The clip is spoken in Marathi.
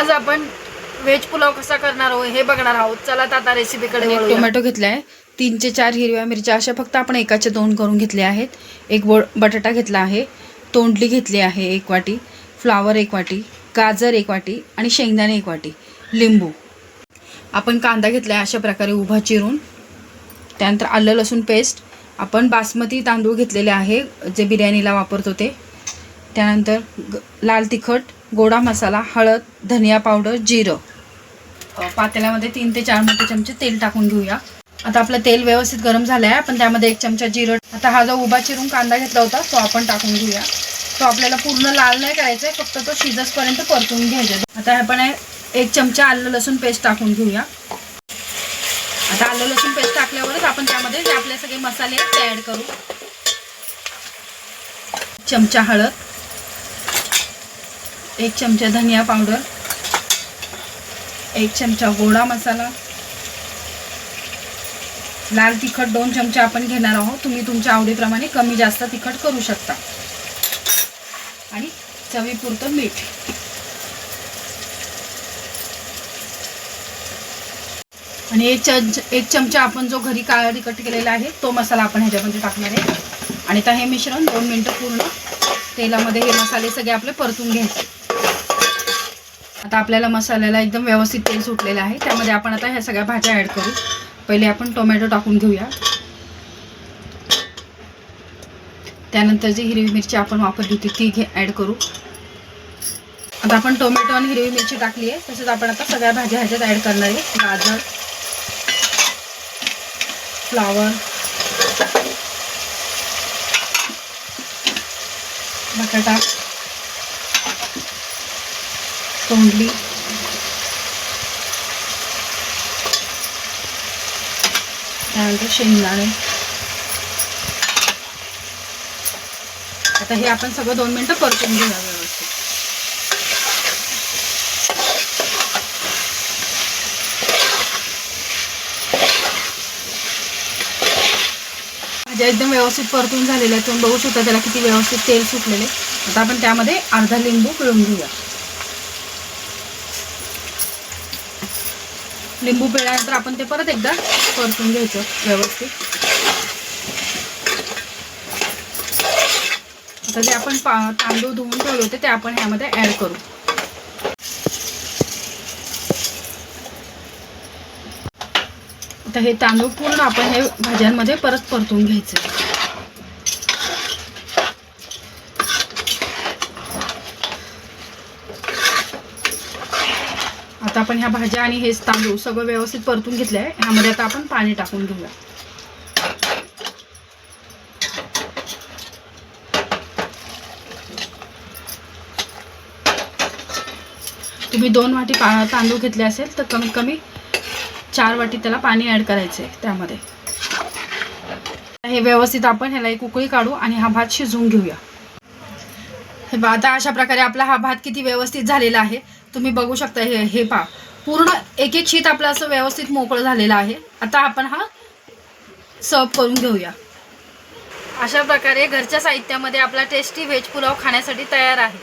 आज आपण व्हेज पुलाव कसा करणार आहोत हे बघणार आहोत. चला तर आता रेसिपीकडे. टोमॅटो घेतला आहे तीन ते चार हिरव्या मिरच्या अशा फक्त आपण एकाच्या दोन करून घेतल्या आहेत. एक बो बटाटा घेतला आहे तोंडली घेतली आहे एक वाटी फ्लावर एक वाटी गाजर एक वाटी आणि शेंगदाणे एक वाटी लिंबू. आपण कांदा घेतला आहे अशा प्रकारे उभा चिरून. त्यानंतर आलं लसूण पेस्ट आपण बासमती तांदूळ घेतलेले आहे जे बिर्याणीला वापरतो ते. त्यानंतर ग लाल तिखट गोडा मसाला हळद धनिया पावडर जिरं. पातेल्यामध्ये तीन ते चार मोठे चमचे तेल टाकून घेऊया. आता आपलं तेल व्यवस्थित गरम झालं आहे आपण त्यामध्ये एक चमचा जिरं आता हा जो उभा चिरून कांदा घेतला होता तो आपण टाकून घेऊया. तो आपल्याला पूर्ण लाल नाही करायचा आहे फक्त तो शिजसपर्यंत परतून घ्यायचा आता आपण एक चमचा आलं लसूण पेस्ट टाकून घेऊया. आता आलं लसूण पेस्ट टाकल्यावरच आपण त्यामध्ये जे आपले सगळे मसाले आहेत ते ॲड करू. चमचा हळद. एक चमचा धनिया पावडर एक चमचा गोडा मसाला लाल तिखट दोन चमचे आपण घेणार आहोत. तुम्ही तुमच्या आवडीप्रमाणे कमी जास्त तिखट करू शकता. आणि चवीपुरतं मीठ. आणि एक चमच एक चमचा आपण जो घरी काळा तिखट केलेला आहे तो मसाला आपण ह्याच्यामध्ये टाकणार आहे. आणि आता हे मिश्रण दोन मिनटं पूर्ण तेलामध्ये हे मसाले सगळे आपले परतून घ्यायचे. आता आपल्याला मसाल्याला एकदम व्यवस्थित तेल सुटलेलं आहे. त्यामध्ये आपण आता ह्या सगळ्या भाज्या ॲड करू. पहिले आपण टोमॅटो टाकून घेऊया. त्यानंतर जी हिरवी मिरची आपण वापरली होती ती घे ॲड करू. आता आपण टोमॅटो आणि हिरवी मिरची टाकली आहे. तसंच आपण आता सगळ्या भाज्या ह्याच्यात ॲड करणार आहे. गाजर फ्लावर बटाटा. तोंडली त्यानंतर शेंगदाणे आता हे आपण सगळं दोन मिनटं परतून घेऊया व्यवस्थित भाज्या एकदम व्यवस्थित परतून झालेल्या आहेत तुम्ही बघू शकता त्याला किती व्यवस्थित तेल सुटलेले आता आपण त्यामध्ये अर्धा लिंबू पिळून घेऊया लिंबू पिळल्यानंतर आपण ते परत एकदा परतून घ्यायचं व्यवस्थित. आता जे आपण पा तांदूळ धुवून ठेवले होते ते आपण ह्यामध्ये ॲड करू. आता हे तांदूळ पूर्ण आपण हे भाज्यांमध्ये परत परतून घ्यायचं आता आपण ह्या भाज्या आणि हेच तांदूळ सगळं व्यवस्थित परतून घेतलं आहे ह्यामध्ये आता आपण पाणी टाकून घेऊया. तुम्ही दोन वाटी पा तांदूळ घेतले असेल तर कमीत कमी चार वाटी त्याला पाणी ॲड करायचं आहे त्यामध्ये. हे व्यवस्थित आपण ह्याला एक उकळी काढू आणि हा भात शिजवून घेऊया. हे आता अशा प्रकारे आपला हा भात किती व्यवस्थित झालेला आहे. तुम्ही बघू शकता हे हे पहा. पूर्ण एक एक शीत आपलं असं व्यवस्थित मोकळं झालेलं आहे. आता आपण हा सर्व करून घेऊया. अशा प्रकारे घरच्या साहित्यामध्ये आपला टेस्टी व्हेज पुलाव खाण्यासाठी तयार आहे.